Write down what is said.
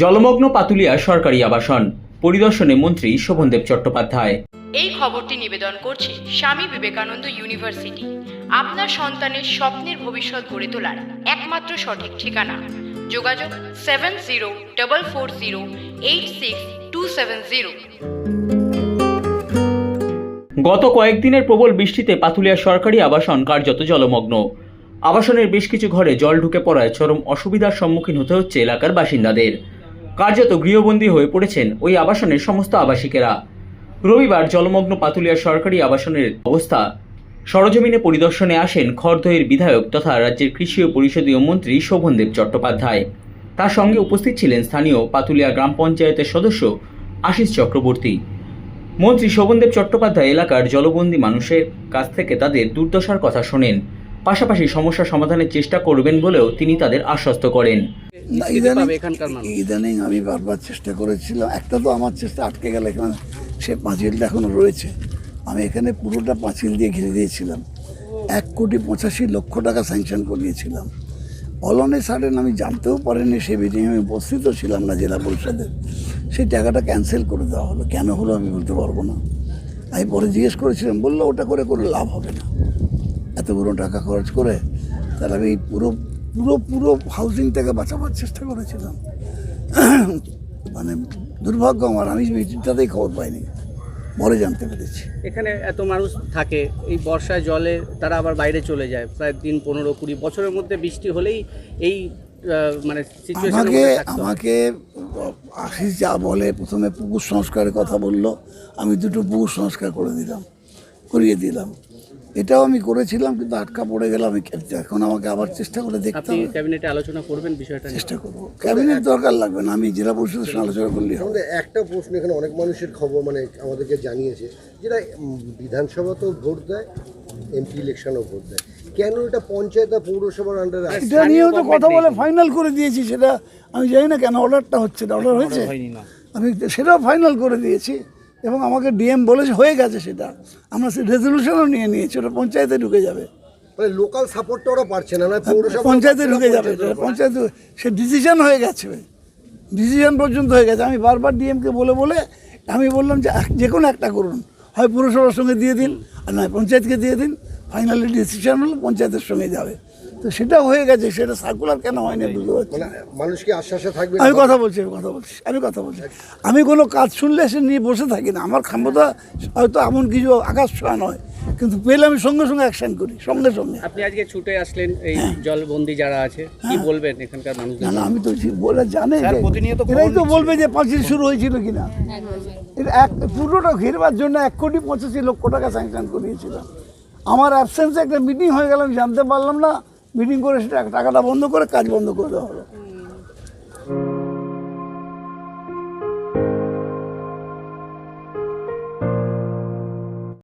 জলমগ্ন পাতুলিয়া সরকারি আবাসন। পরিদর্শনে মন্ত্রী শোভনদেব চট্টোপাধ্যায়। এই খবরটি নিবেদন করছে স্বামী বিবেকানন্দ ইউনিভার্সিটি। আপনার সন্তানের স্বপ্নের ভবিষ্যৎ গড়ে তোলার একমাত্র সঠিক ঠিকানা। যোগাযোগ seven zero double four zero eight six two seven zero. গত কয়েকদিনের প্রবল বৃষ্টিতে পাতুলিয়া সরকারি আবাসন কার্যত জলমগ্ন। আবাসনের বেশ কিছু ঘরে জল ঢুকে পড়ায় চরম অসুবিধার সম্মুখীন হতে হচ্ছে এলাকার বাসিন্দাদের। কার্যত গৃহবন্দী হয়ে পড়েছেন ওই আবাসনের সমস্ত আবাসিকেরা। রবিবার জলমগ্ন পাতুলিয়া সরকারি আবাসনের অবস্থা। সরজমিনে পরিদর্শনে আসেন খড়দহের বিধায়ক তথা রাজ্যের কৃষি ও পরিষদীয় মন্ত্রী শোভনদেব চট্টোপাধ্যায়। তার সঙ্গে উপস্থিত ছিলেন স্থানীয় পাতুলিয়া গ্রাম পঞ্চায়েতের সদস্য আশিস চক্রবর্তী। মন্ত্রী শোভনদেব চট্টোপাধ্যায় এলাকার জলবন্দী মানুষের কাছ থেকে তাদের দুর্দশার কথা শোনেন। পাশাপাশি সমস্যা সমাধানের চেষ্টা করবেন বলেও তিনি তাদের আশ্বস্ত করেন। ইদানিং এখানকার ইদানিং আমি বারবার চেষ্টা করেছিলাম। একটা তো আমার চেষ্টা আটকে গেল এখানে সে পাঁচিলটা এখনও রয়েছে। আমি এখানে পুরোটা পাঁচিল দিয়ে ঘিরে দিয়েছিলাম। এক কোটি পঁচাশি লক্ষ টাকা স্যাংশন করিয়েছিলাম। অলনে সাডেন আমি জানতেও পারিনি সে মিটিংয়ে আমি উপস্থিত ছিলাম না জেলা পরিষদের সেই টাকাটা ক্যান্সেল করে দেওয়া হলো। কেন হলো আমি বলতে পারব না। আমি পরে জিজ্ঞেস করেছিলাম বলল ওটা করে কোনো লাভ হবে না। এতগুলো টাকা খরচ করে তাহলে আমি পুরো পুরো পুরো হাউজিংটাকে বাঁচাবার চেষ্টা করেছিলাম। মানে দুর্ভাগ্য আমার আমি মিটিংটাতেই খবর পাইনি। পরে জানতে পেরেছি। এখানে এত মানুষ থাকে এই বর্ষায় জলে তারা আবার বাইরে চলে যায় প্রায় দিন পনেরো কুড়ি বছরের মধ্যে বৃষ্টি হলেই এই মানে আমাকে আমাকে আশিস যা বলে প্রথমে পুকুর সংস্কারের কথা বলল আমি দুটো পুকুর সংস্কার করে দিলাম করিয়ে দিলাম। এটাও আমি করেছিলাম কিন্তু আটকা পড়ে গেলাম আমি এখন আমাকে আবার চেষ্টা করে দেখতে হবে। ক্যাবিনেটে আলোচনা করবেন বিষয়টা চেষ্টা করব। ক্যাবিনেট দরকার লাগবে না আমি জেলা পরিষদের সঙ্গে আলোচনা আমাদের একটা প্রশ্ন এখানে অনেক মানুষের খবর মানে আমাদেরকে জানিয়েছে যেটা উম, বিধানসভাতেও ভোট দেয় এমপি ইলেকশনও ভোট দেয়। কেন এটা পঞ্চায়েত আর পৌরসভার আন্ডারে এটা নিয়েও তো কথা বলে ফাইনাল করে দিয়েছি সেটা আমি জানি না কেন অর্ডারটা হচ্ছে না অর্ডার হয়েছে? আমি সেটাও ফাইনাল করে দিয়েছি। এবং আমাকে ডিএম বলেছে হয়ে গেছে সেটা। আমরা সে রেজলিউশনও নিয়ে নিয়েছি ওটা পঞ্চায়েতে ঢুকে যাবে। মানে লোকাল সাপোর্টটা ওরা পারছে না পঞ্চায়েতে ঢুকে যাবে পঞ্চায়েতে সে ডিসিশন হয়ে গেছে। ডিসিশন পর্যন্ত হয়ে গেছে। আমি বারবার ডিএমকে বলে বলে আমি বললাম যে যে কোনো একটা করুন। হয় পুরসভার সঙ্গে দিয়ে দিন আর নয় পঞ্চায়েতকে দিয়ে দিন। ফাইনালি ডিসিশন হলো পঞ্চায়েতের সঙ্গে যাবে। তো সেটা হয়ে গেছে সেটা সার্কুলার কেন হয়নি বুঝতে পারছি মানে মানুষ কি আশ্বাসে থাকবে? আমি কথা বলছি আমি কথা বলছি আমি কথা বলছি। আমি কোনো কাজ শুনলে সে নিয়ে বসে থাকি না। আমার ক্ষমতা হয়তো এমন কিছু আকাশ ছোঁয়া নয় কিন্তু পেলে আমি সঙ্গে সঙ্গে অ্যাকশন করি সঙ্গে সঙ্গে। আপনি আজকে ছুটে আসলেন এই জলবন্দি যারা আছে কি বলবেন এখানকার মানুষদের? না না আমি তো বলে জানে এরাই তো বলবে যে পাঁচিল শুরু হয়েছিল কিনা। এটা এক পুরোটা ঘিরবার জন্য এক কোটি পঁচাশি লক্ষ টাকা স্যাংশন করিয়েছিলাম। আমার অ্যাবসেন্সে একটা মিটিং হয়ে গেল, আমি জানতে পারলাম না। মিটিং করে সেটা টাকাটা বন্ধ করে কাজ বন্ধ করে দেওয়া হলো।